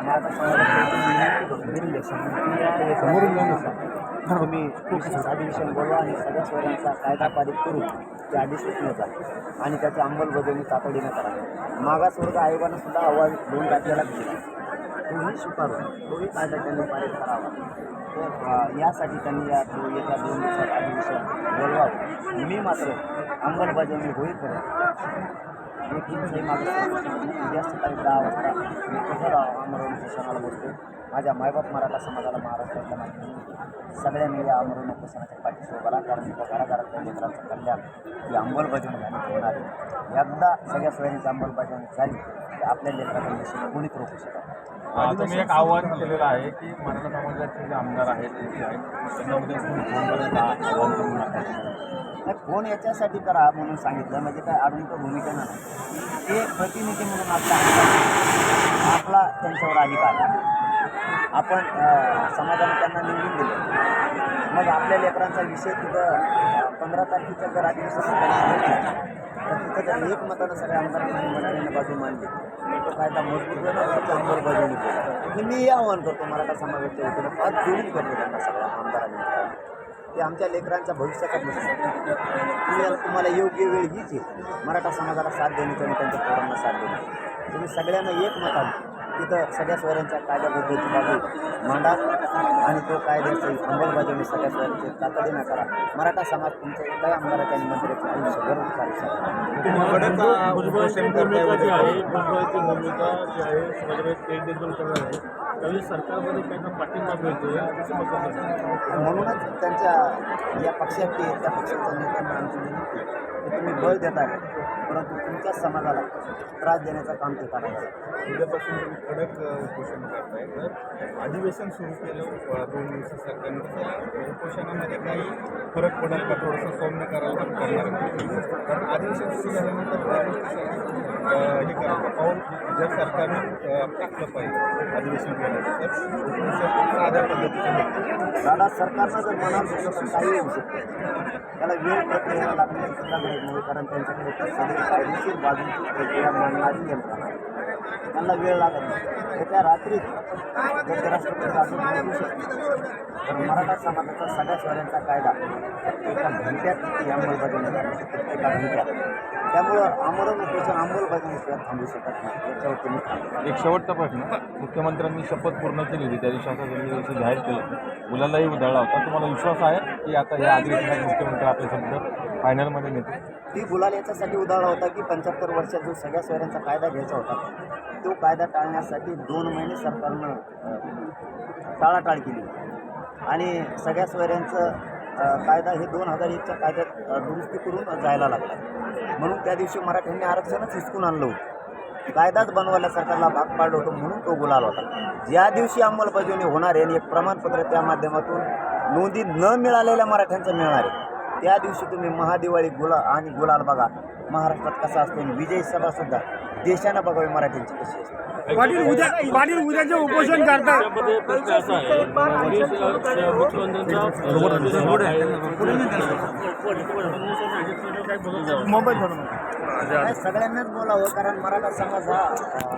मराठा समाजाचे तुम्ही विशेष अधिवेशन बोलवा आणि सगळ्या स्वरांचा कायदा पारित करून ते अधिसूचनेचा आणि त्याची अंमलबजावणी तातडीनं करा मागासवर्ग आयोगानं सुद्धा अहवाल दोन राज्याला दिला तोही स्वीकारून तोही कायदा त्यांनी पारित करावा तर यासाठी त्यांनी या दो येत्या दोन दिवसात अधिवेशन बोलवावं मी मात्र अंमलबजावणी होईपर्यंत एक हे मागे या सकाळी दहा वाजता मी कसं राहावं उपोषणाला बोलतो. माझ्या मायबाप मराठा समाजाला महाराष्ट्राच्या माध्यमातून सगळ्यांनी या आमरण उपोषणाच्या पाठीशी उभा कारण त्या घराघरातल्या लेकरांचं कल्याण ही अंमलबजावणी झाली होणार आहे. एकदा सगळ्या सोयांची अंमलबजावणी झाली की आपल्या निश्चित कोणीच रोखू शकत तुम्ही एक आव्हान केलेलं आहे की मराठा समाजाचे जे आमदार आहेत त्यांच्यामध्ये फोन फोन याच्यासाठी करा म्हणून सांगितलं म्हणजे काय आडून भूमिका नाही. ते प्रतिनिधी म्हणून आपला आपला त्यांच्यावर अधिकार आहे. आपण समाजाने त्यांना निवडून दिलं. मग आपल्या लेकरांचा विषय तिथं पंधरा तारखेच्या जर अधिवेशन तर तिथं एक मतानं सगळ्या आमदारांनी बाजू मांडली तो कायदा मजबूत होणार त्याची अंमलबजावणी केली मी हे आव्हान करतो मराठा समाजाच्या वतीनं पाच जोडून करतो त्यांना सगळ्या आमदारांनी. ते आमच्या लेकरांच्या भविष्याचा प्रश्न तुम्ही तुम्हाला योग्य वेळ हीच येईल मराठा समाजाला साथ देणे आणि त्यांच्या पोरांना साथ देण्याची. तुम्ही सगळ्यांना एक मताने तिथं सगळ्या स्वरांच्या कायद्याबद्दलची बाजू मांडा आणि तो कायद्याची अंमलबजावणी सगळ्या स्वरांची तातडीनं करा. मराठा समाज तुमच्या एकाही आमदाराच्या कडक अं, उपोषण करताय भुजबळांची जी आहे वगैरे. भुजबळांची भूमिका जी आहे समाजामध्ये करणार आहे त्यावेळी सरकारमध्ये त्यांना पाठिंबा मिळतो म्हणूनच त्यांच्या या पक्षाचे त्या पक्षाच्या नेत्यांना आमची विनंती की तुम्ही बळ देताय परंतु तुमच्याच समाजाला त्रास देण्याचं काम ते करायचं उद्यापासून तुम्ही कडक उपोषण करताय. तर अधिवेशन सुरू केलं दोन दिवस सरकारने त्या उपोषणामध्ये काही फरक पडेल का? थोडंसं सौम्य करायला पण करणार. कारण अधिवेशन सुरू झाल्यानंतर हे करायचं पाऊल जर सरकारने टाकलं पाहिजे अधिवेशन केल्यानंतर तर साध्या पद्धतीचं होतं. दादा सरकारनं जर मनात घेतलं तर काही होऊ शकतं त्याला वेळ प्रक्रिया लागण्याची सुद्धा गरज नाही कारण त्यांच्याकडे ती सगळी कायदेशीर बाजूची प्रक्रिया मांडणारी यंत्रणा त्यांना वेळ लागत नाही येत्या रात्रीच जर राष्ट्रपती असून तर मराठा समाजाचा सगळ्या स्वरांचा कायदा एका घंट्यात ती अंमलबजावणी शकते एका घंट्यात त्यामुळं आमरण उपोषण अंमलबजावणीशिवाय थांबू शकत नाही. याच्यावरती मी थांबतो एक शेवटचा प्रश्न. मुख्यमंत्र्यांनी शपथ पूर्ण केली होती. त्या दिवशी असं त्यांनी दिवशी जाहीर केलं मुलालाही उधळला होता. तुम्हाला विश्वास आहे की आता या अधिवेशनात मुख्यमंत्री आपले शब्द फायनलमध्ये नेते? ती गुलाल याच्यासाठी उदाहरण होता की पंच्याहत्तर वर्षात जो सगळ्या सोयऱ्यांचा कायदा घ्यायचा होता तो कायदा टाळण्यासाठी दोन महिने सरकारनं टाळाटाळ केली. आणि सगळ्या सोयऱ्यांचं कायदा हे दोन हजार एकच्या कायद्यात दुरुस्ती करून जायला लागला म्हणून त्या दिवशी मराठ्यांनी आरक्षणच हिसकून आणलं होतं. कायदाच बनवायला सरकारला भाग पाडलं होतं म्हणून तो गुलाल होता. ज्या दिवशी अंमलबजावणी होणार आहे आणि एक प्रमाणपत्र त्या माध्यमातून नोंदी न मिळालेल्या मराठ्यांचं मिळणार आहे. त्या दिवशी तुम्ही महादिवाळी गुला आणि गुलाल बघा. महाराष्ट्रात कसा असतो आणि विजय सभा सुद्धा. देशानं बघावी मराठ्यांची कशी असते. पाटील उद्या पाटील उद्या जे उपोषण करतात. त्यामध्ये प्रश्न असा आहे. वरील अ, मुख्यमंत्र्यांचा मोबाईल नाही, सगळ्यांनाच बोलावं कारण मराठा समाज हा